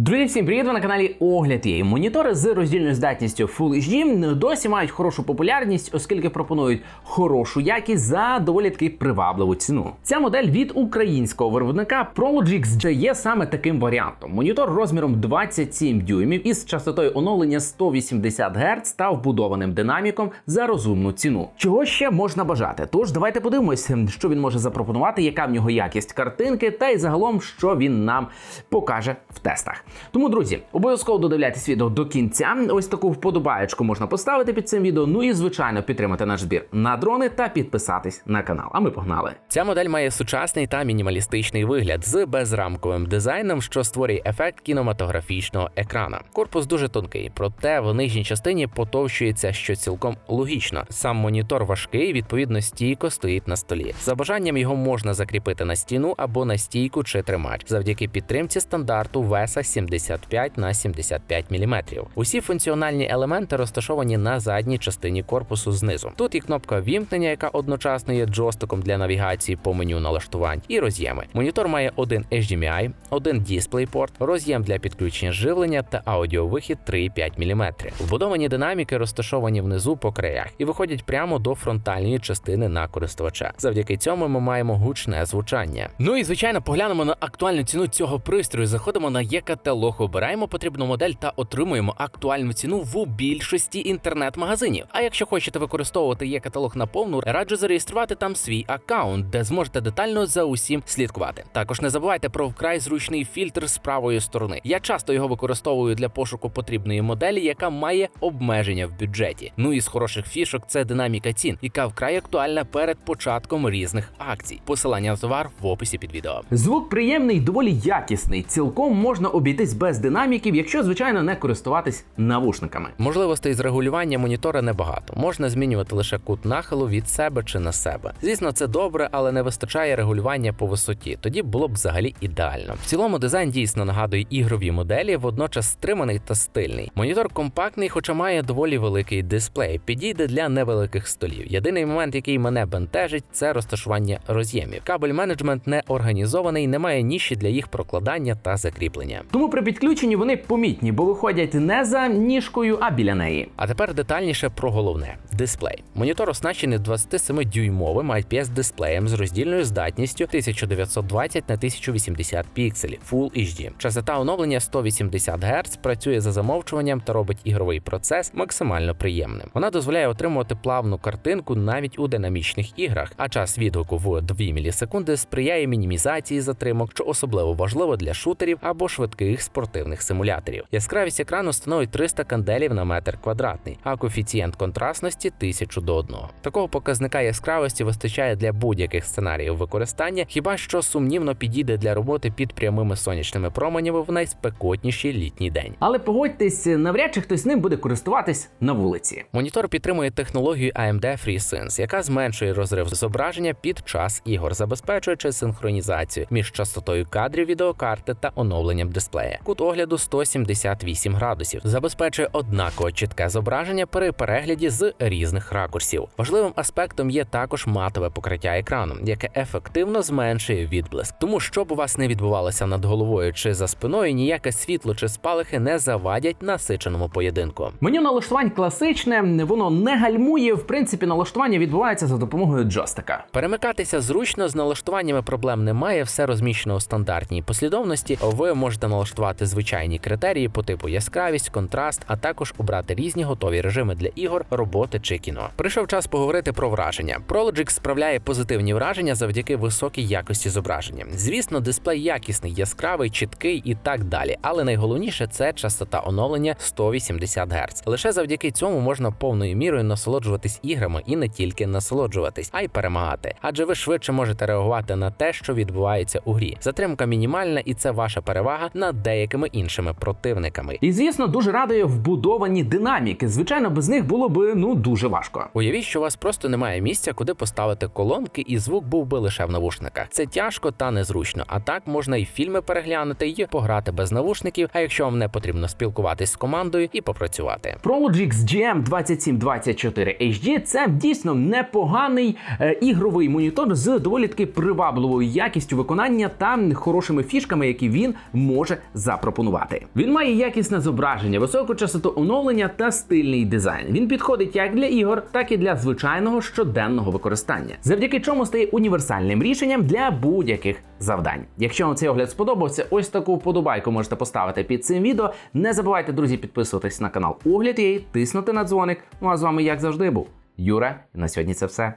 Друзі, всім привіт! Ви на каналі Огляд є. Монітори з роздільною здатністю Full HD досі мають хорошу популярність, оскільки пропонують хорошу якість за доволі таки привабливу ціну. Ця модель від українського виробника Prologix є саме таким варіантом. Монітор розміром 27 дюймів із частотою оновлення 180 Гц та вбудованим динаміком за розумну ціну. Чого ще можна бажати? Тож давайте подивимося, що він може запропонувати, яка в нього якість картинки, та й загалом, що він нам покаже в тестах. Тому, друзі, обов'язково додивляйтесь відео до кінця. Ось таку вподобаєчку можна поставити під цим відео. Ну і звичайно підтримати наш збір на дрони та підписатись на канал. А ми погнали. Ця модель має сучасний та мінімалістичний вигляд з безрамковим дизайном, що створює ефект кінематографічного екрана. Корпус дуже тонкий, проте в нижній частині потовщується, що цілком логічно. Сам монітор важкий, відповідно, стійко стоїть на столі. За бажанням його можна закріпити на стіну або на стійку чи тримач, завдяки підтримці стандарту веса 75 на 75 мм. Усі функціональні елементи розташовані на задній частині корпусу знизу. Тут і кнопка вімкнення, яка одночасно є джойстиком для навігації по меню налаштувань, і роз'єми. Монітор має один HDMI, один DisplayPort, роз'єм для підключення живлення та аудіовихід 3,5 мм. Вбудовані динаміки розташовані внизу по краях і виходять прямо до фронтальної частини на користувача. Завдяки цьому ми маємо гучне звучання. Ну і звичайно, поглянемо на актуальну ціну цього пристрою. Заходимо на є-каталог, обираємо потрібну модель та отримуємо актуальну ціну в більшості інтернет-магазинів. А якщо хочете використовувати є-каталог на повну, раджу зареєструвати там свій аккаунт, де зможете детально за усім слідкувати. Також не забувайте про вкрай зручний фільтр з правої сторони. Я часто його використовую для пошуку потрібної моделі, яка має обмеження в бюджеті. Ну і з хороших фішок це динаміка цін, яка вкрай актуальна перед початком різних акцій. Посилання на товар в описі під відео. Звук приємний, доволі якісний. Цілком можна обійтись без динаміків, якщо звичайно не користуватись навушниками. Можливостей з регулювання монітора небагато. Можна змінювати лише кут нахилу від себе чи на себе. Звісно, це добре, але не вистачає регулювання по висоті. Тоді було б взагалі ідеально. В цілому дизайн дійсно нагадує ігрові моделі, водночас стриманий та стильний. Монітор компактний, хоча має доволі великий дисплей. Підійде для невеликих столів. Єдиний момент, який мене бентежить, це розташування роз'ємів. Кабель менеджмент не організований, немає ніші для їх прокладання та закріплення. Тому при підключенні вони помітні, бо виходять не за ніжкою, а біля неї. А тепер детальніше про головне дисплей. Монітор оснащений 27-дюймовим IPS дисплеєм з роздільною здатністю 1920 на 1080 пікселів Full HD. Частота оновлення 180 Гц працює за замовчуванням та робить ігровий процес максимально приємним. Вона дозволяє отримувати плавну картинку навіть у динамічних іграх, а час відгуку в 2 мілісекунди сприяє мінімізації затримок, що особливо важливо для шутерів або швидких спортивних симуляторів. Яскравість екрану становить 300 канделів на метр квадратний, а коефіцієнт контрастності 1000 до 1. Такого показника яскравості вистачає для будь-яких сценаріїв використання, хіба що сумнівно підійде для роботи під прямими сонячними променями в найспекотніший літній день. Але погодьтесь, навряд чи хтось ним буде користуватись на вулиці. Монітор підтримує технологію AMD FreeSense, яка зменшує розрив зображення під час ігор, забезпечуючи синхронізацію між частотою кадрів відеокарти та оновленням дисплея. Кут огляду 178 градусів, забезпечує однаково чітке зображення при перегляді з різних ракурсів. Важливим аспектом є також матове покриття екрану, яке ефективно зменшує відблиск. Тому щоб у вас не відбувалося над головою чи за спиною, ніяке світло чи спалахи не завадять насиченому поєдинку. Меню налаштувань класичне, воно не гальмує. В принципі, налаштування відбувається за допомогою джойстика. Перемикатися зручно з налаштуваннями проблем немає, все розміщено у стандартній послідовності. Ви можете налаштувати звичайні критерії по типу яскравість, контраст, а також обрати різні готові режими для ігор, роботи чи кіно. Прийшов час поговорити про враження. Prologix справляє позитивні враження завдяки високій якості зображення. Звісно, дисплей якісний, яскравий, чіткий і так далі. Але найголовніше це частота оновлення 180 Гц. Лише завдяки цьому можна повною мірою насолоджуватись іграми і не тільки насолоджуватись, а й перемагати. Адже ви швидше можете реагувати на те, що відбувається у грі. Затримка мінімальна, і це ваша перевага над деякими іншими противниками. І звісно, дуже радує вбудовані динаміки. Звичайно, без них було би ну дуже дуже важко. Уявіть, що у вас просто немає місця, куди поставити колонки, і звук був би лише в навушниках. Це тяжко та незручно. А так можна і фільми переглянути, і пограти без навушників. А якщо вам не потрібно спілкуватись з командою і попрацювати. ProLogix GM 2724 HD це дійсно непоганий е, ігровий монітор з доволі таки привабливою якістю виконання та хорошими фішками, які він може запропонувати. Він має якісне зображення, високу частоту оновлення та стильний дизайн. Він підходить як для ігор, так і для звичайного щоденного використання, завдяки чому стає універсальним рішенням для будь-яких завдань. Якщо вам цей огляд сподобався, ось таку вподобайку можете поставити під цим відео. Не забувайте, друзі, підписуватись на канал Огляд і тиснути на дзвоник. Ну а з вами, як завжди, був Юра. І на сьогодні це все.